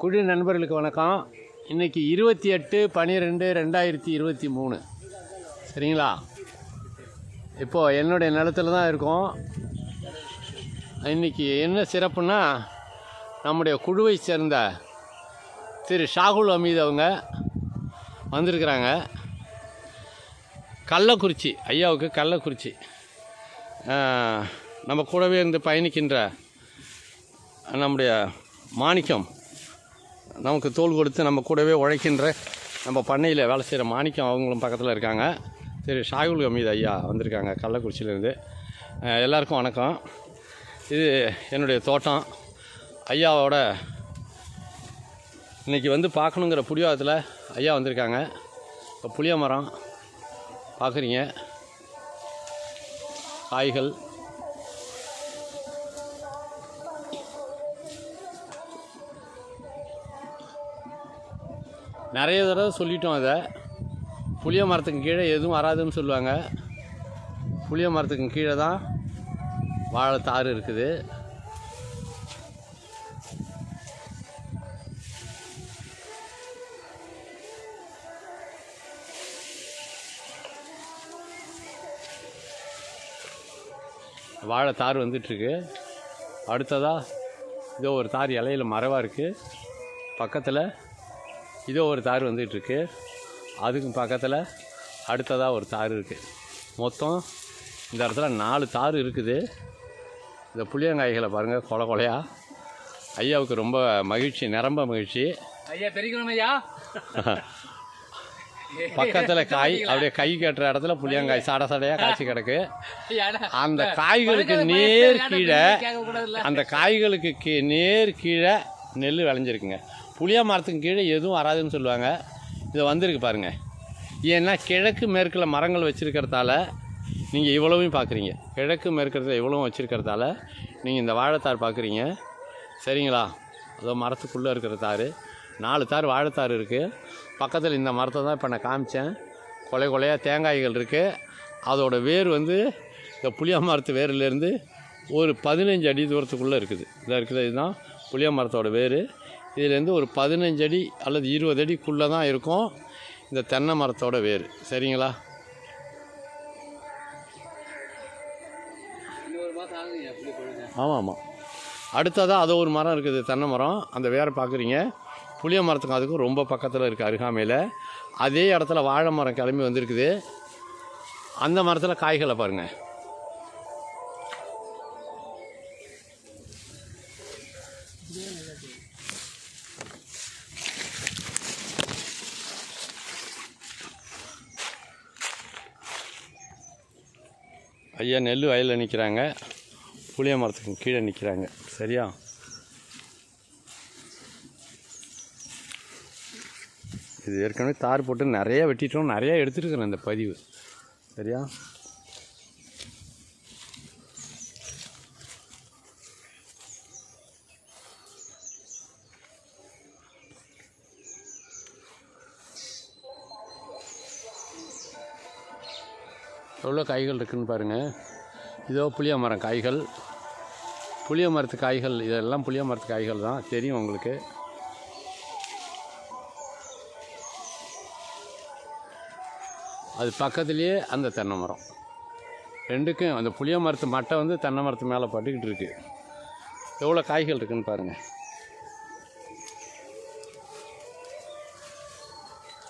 குழு நண்பர்களுக்கு வணக்கம். இன்றைக்கி இருபத்தி எட்டு பன்னிரெண்டு ரெண்டாயிரத்தி இருபத்தி மூணு. சரிங்களா? இப்போது என்னுடைய நிலத்துல தான் இருக்கோம். இன்றைக்கி என்ன சிறப்புன்னா நம்முடைய குழுவை சேர்ந்த திரு ஷாகுல் அமீத் அவங்க வந்திருக்கிறாங்க. கள்ளக்குறிச்சி ஐயாவுக்கு கள்ளக்குறிச்சி. நம்ம கூடவே இருந்து பயணிக்கின்ற நம்முடைய மாணிக்கம் நமக்கு தோல் கொடுத்து நம்ம கூடவே உழைக்கின்ற நம்ம பண்ணையில் வேலை செய்கிற மாணிக்கம் அவங்களும் பக்கத்தில் இருக்காங்க. திரு ஷாகுல் ஹமீத் ஐயா வந்திருக்காங்க கள்ளக்குறிச்சியிலேருந்து. எல்லாருக்கும் வணக்கம். இது என்னுடைய தோட்டம். ஐயாவோட இன்றைக்கி வந்து பார்க்கணுங்கிற புடிவாதத்தில் ஐயா வந்திருக்காங்க. இப்போ புளிய மரம் பார்க்குறீங்க காய்கள். நிறைய தடவை சொல்லிட்டோம் அதை. புளிய மரத்துக்கு கீழே எதுவும் வராதுன்னு சொல்லுவாங்க. புளிய மரத்துக்கு கீழே தான் வாழைத்தாறு இருக்குது. வாழை தார் வந்துட்டுருக்கு. அடுத்ததாக இதோ ஒரு தார் இலையில மரவாக இருக்குது பக்கத்தில் இதோ ஒரு தார் வந்துகிட்ருக்கு. அதுக்கும் பக்கத்தில் அடுத்ததாக ஒரு தார் இருக்குது மொத்தம் இந்த இடத்துல நாலு தார் இருக்குது. இந்த புளியங்காய்களை பாருங்கள் கொலை கொலையா. ஐயாவுக்கு ரொம்ப மகிழ்ச்சி நிரம்ப மகிழ்ச்சி. ஐயா தெரிவிக்கணும் ஐயா. பக்கத்தில் காய் அப்படியே கை கட்டுற இடத்துல புளியங்காய் சட சடையாக காய்ச்சி கிடக்கு. அந்த காய்களுக்கு நேர் கீழே. அந்த காய்களுக்கு நேர் கீழே நெல் விளைஞ்சிருக்குங்க. புளிய மரத்துக்கு கீழே எதுவும் வராதுன்னு சொல்லுவாங்க. இதை வந்திருக்கு பாருங்கள் ஏன்னா கிழக்கு மேற்கில் மரங்கள் வச்சுருக்கிறதால நீங்கள் இவ்வளவும் பார்க்குறீங்க கிழக்கு மேற்கிறதுல இவ்வளவும் வச்சுருக்கிறதால நீங்கள் இந்த வாழைத்தார் பார்க்குறீங்க சரிங்களா? அதோ மரத்துக்குள்ளே இருக்கிற தார். நாலு தார் வாழைத்தார் இருக்குது பக்கத்தில் இந்த மரத்தை தான் இப்போ நான் காமிச்சேன். கொலை கொலையாக தேங்காய்கள் இருக்குது அதோடய வேர் வந்து இந்த புளிய மரத்து வேர்லேருந்து ஒரு பதினஞ்சு அடி தூரத்துக்குள்ளே இருக்குது. இதாக இருக்குது இதுதான் புளிய மரத்தோட வேர். இதுலேருந்து ஒரு பதினஞ்சு அடி அல்லது இருபது அடிக்குள்ளே தான் இருக்கும் இந்த தென்னை மரத்தோட வேர். சரிங்களா? ஆமாம். ஆமாம் அடுத்ததாக அது ஒரு மரம் இருக்குது தென்னை மரம். அந்த வேரை பார்க்குறீங்க. புளிய மரத்துக்கும் அதுக்கும் ரொம்ப பக்கத்தில் இருக்குது அருகாமையில். அதே இடத்துல வாழை மரம் கிளம்பி வந்திருக்குது. அந்த மரத்தில் காய்களை பாருங்கள் ஐயா நெல் வயலில் நிற்கிறாங்க புளிய மரத்துக்கு கீழே நிற்கிறாங்க சரியா? இது ஏற்கனவே தார் போட்டு நிறைய வெட்டிட்டோம். நிறையா எடுத்துருக்குறேன் இந்த பதிவு. சரியா? எவ்வளோ காய்கள் இருக்குதுன்னு பாருங்கள் இதோ புளிய மரம் காய்கள். புளிய மரத்து காய்கள் இதெல்லாம் புளிய மரத்து காய்கள் தான். தெரியும் உங்களுக்கு. அது பக்கத்துலேயே அந்த தென்னை மரம். ரெண்டுக்கும் அந்த புளிய மரத்து மட்டை வந்து தென்னை மரத்து மேலே பட்டுக்கிட்டு இருக்குது எவ்வளோ காய்கள் இருக்குதுன்னு பாருங்கள்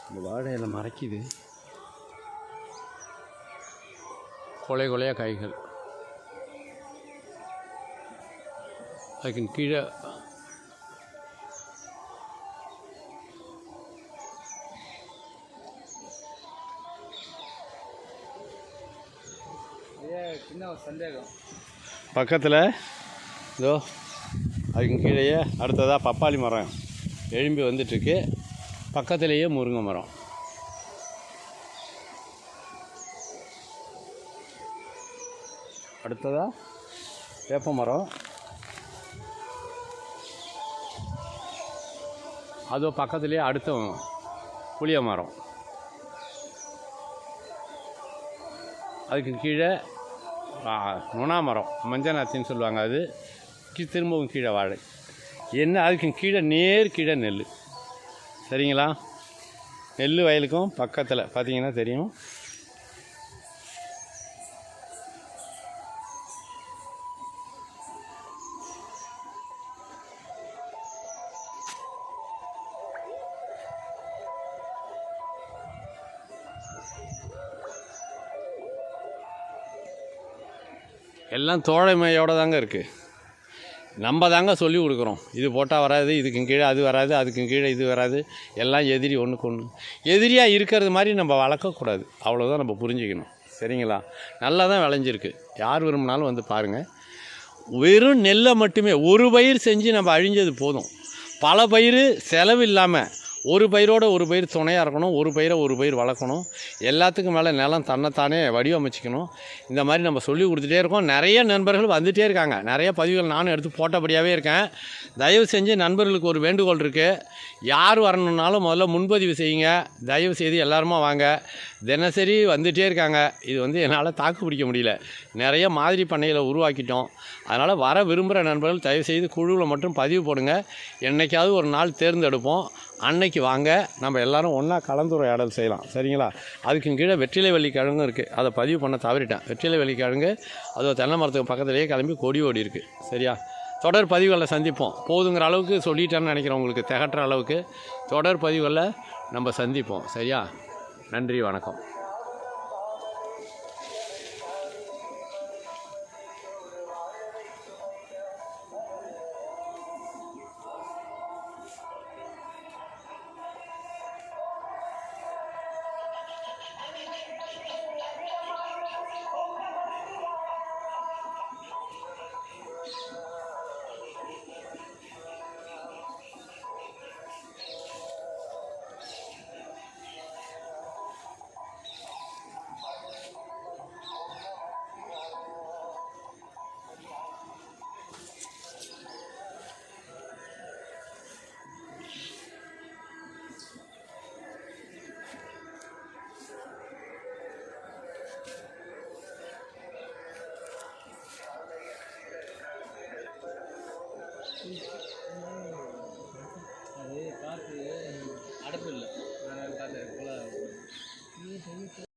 இந்த வாழை இலை மறைக்குது. கொலை கொலையாக காய்கள். அதுக்கு கீழே சின்ன சந்தேகம். பக்கத்தில் இதோ அதுக்கு கீழேயே அடுத்ததாக பப்பாளி மரம் எழும்பி வந்துட்டுருக்கு. பக்கத்துலேயே முருங்கை மரம். அடுத்ததாக வேப்ப மரம். அதோ பக்கத்துலேயே அடுத்த புளிய மரம். அதுக்கு கீழே நுணா மரம் மஞ்சநாத்தின்னு சொல்லுவாங்க அது. திரும்பவும் கீழே வாழை. என்ன அதுக்கு கீழே நேர் கீழே நெல். சரிங்களா? நெல் வயலுக்கும் பக்கத்தில் பார்த்தீங்கன்னா தெரியும். எல்லாம் தோழமையோடு தாங்க இருக்குது நம்ம தாங்க சொல்லி கொடுக்குறோம். இது போட்டால் வராது இதுக்கும் கீழே அது வராது அதுக்கும் கீழே இது வராது. எல்லாம் எதிரி ஒன்றுக்கு ஒன்று எதிரியாக இருக்கிறது மாதிரி நம்ம வளர்க்கக்கூடாது. அவ்வளோதான் நம்ம புரிஞ்சுக்கணும். சரிங்களா? நல்லா தான் விளைஞ்சிருக்கு. யார் விரும்பினாலும் வந்து பாருங்கள் வெறும் நெல்லை மட்டுமே ஒரு பயிர் செஞ்சு நம்ம அழிஞ்சது போதும். பல பயிர் செலவு இல்லாமல் ஒரு பயிரோட ஒரு பயிர் துணையாக இருக்கணும் ஒரு பயிரை ஒரு பயிர் வளர்க்கணும். எல்லாத்துக்கும் மேலே நிலம் தன்னைத்தானே வடிவமைச்சிக்கணும். இந்த மாதிரி நம்ம சொல்லி கொடுத்துட்டே இருக்கோம். நிறைய நண்பர்கள் வந்துகிட்டே இருக்காங்க. நிறைய பதிவுகள் நானும் எடுத்து போட்டபடியாகவே இருக்கேன். தயவு செஞ்சு நண்பர்களுக்கு ஒரு வேண்டுகோள் இருக்குது யார் வரணுன்னாலும் முதல்ல முன்பதிவு செய்யுங்க. தயவு செய்து எல்லாருமா வாங்க. தினசரி வந்துகிட்டே இருக்காங்க. இது வந்து என்னால் தாக்கு பிடிக்க முடியல. நிறைய மாதிரி பண்ணைகளை உருவாக்கிட்டோம். அதனால் வர விரும்புகிற நண்பர்கள் தயவு செய்து குழுவில் மட்டும் பதிவு போடுங்க. என்னைக்காவது ஒரு நாள் தேர்ந்தெடுப்போம். அன்னைக்கு வாங்க. நம்ம எல்லாரும் ஒன்றா கலந்துரையாடல் செய்யலாம். சரிங்களா? அதுக்கு கீழே வெற்றிலை வெள்ளி கிழங்கும் இருக்குது அதை பதிவு பண்ண தவறிட்டேன். வெற்றிலை வெள்ளி கிழங்கு அது தென்னை மரத்துக்கு பக்கத்துலேயே கிளம்பி கொடி ஓடி இருக்குது சரியா? தொடர் பதிவுகளில் சந்திப்போம். போதுங்கிற அளவுக்கு சொல்லிட்டேன்னு நினைக்கிறேன் உங்களுக்கு. திகட்டுற அளவுக்கு. தொடர் பதிவுகளில் நம்ம சந்திப்போம். சரியா? நன்றி வணக்கம்.